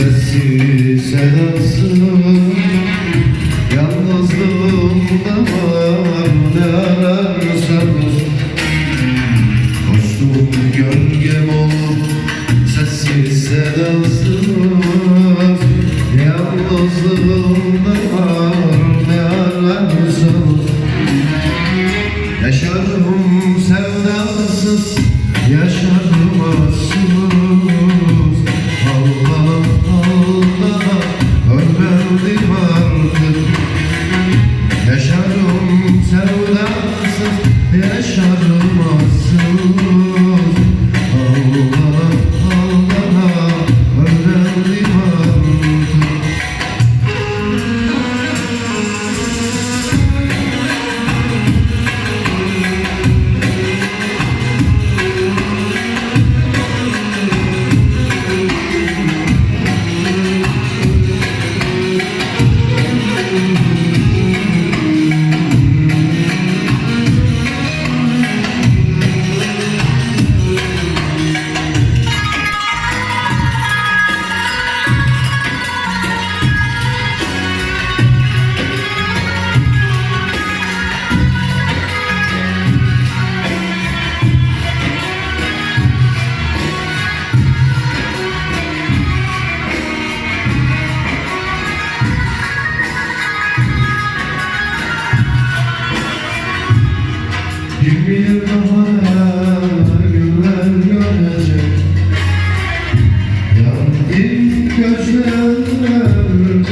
Sessiz sedasız Yalnızlığımda var. Ne ararsa buz Koştum gölgem olur. Sessiz sedasız Yalnızlığımda var. Ne ararsa Yaşarım sen Yaşarım sevdasız, yaşarım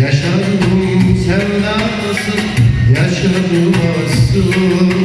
Yaşarım sevdasız, yaşarım arsız